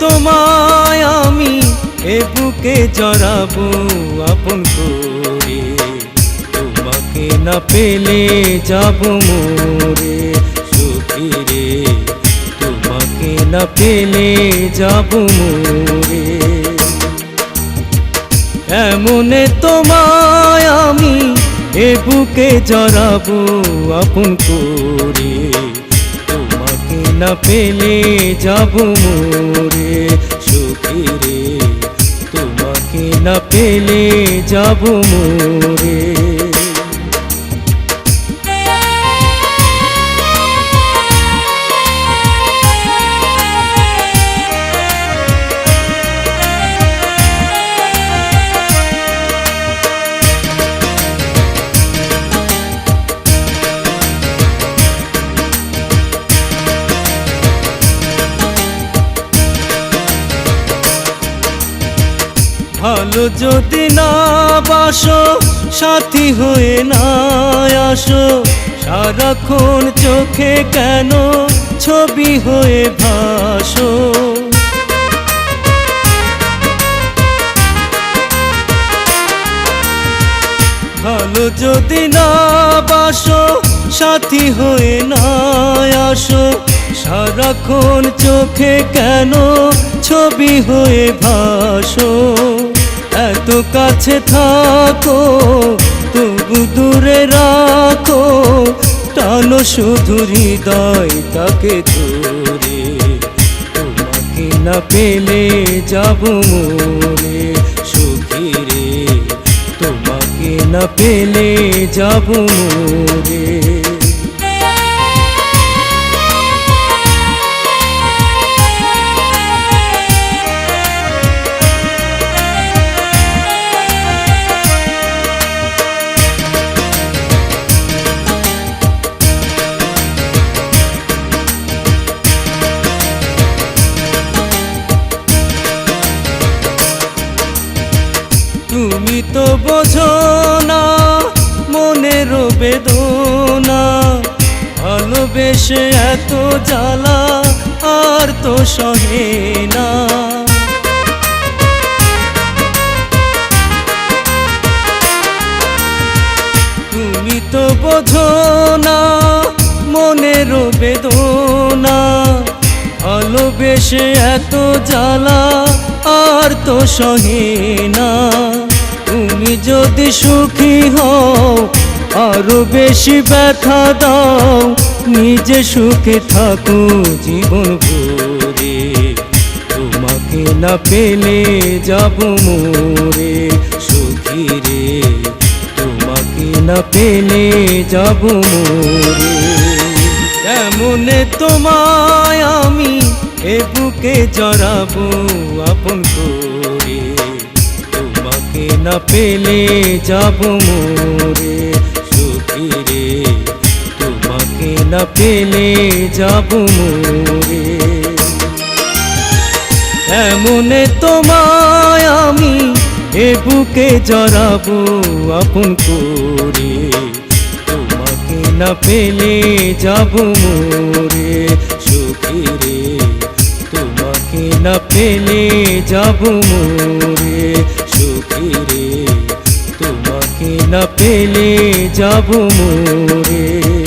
তোমায় আমি এ বুকে জড়াবো আপন করে। তোমাকে না পেলে যাব মোরে সুখী রে। তোমাকে না পেলে যাব মোরে। এমনে তোমায় আমি এ বুকে জড়াবো আপন করে। না পেলে যাব মোরে সুখী রে। তোমাকে না পেলে যাব মোরে। ভালো যদি না বাসো, সাথী হয়ে না আসো। সারাক্ষণ চোখে কেন ছবি হয়ে ভাসো? ভালো যদি না বাসো, সাথী হয়ে না আসো। সারাক্ষণ চোখে কেন ছবি হয়ে ভাসো? কাছে থাকো, তবু দূরে রাখো। টানো শুধু হৃদয় তাকে ধরে। তোমাকে না পেলে যাব মোরে সুখী রে তোমাকে না পেলে যাব মোরে তুমি তো বোঝো না, মনের বেদনা। ভালোবেসে এত জ্বালা আর তো সহে না। তুমি তো বোঝো না, মনের বেদনা। ভালোবেসে এত জ্বালা আর তো সহে না। তুমি যদি সুখী হও, আরও বেশি ব্যথা দাও। নিজে সুখে থাকো, জীবন ভরে। তোমাকে না পেলে যাব মোরে, সুখী রে। তোমাকে না পেলে যাব মোরে। কেমনে তোমায় আমি এ বুকে জড়াবো, আপন করে। না পেলে যাব মোরে সুখী রে। তোমাকে না পেলে যাব মোরে। এমনে তোমায় আমি এ বুকে জড়াবো আপন করে। তোমাকে না পেলে যাব মোরে সুখী রে। তোমাকে না পেলে যাব মোরে না পেলে যাব মোরে।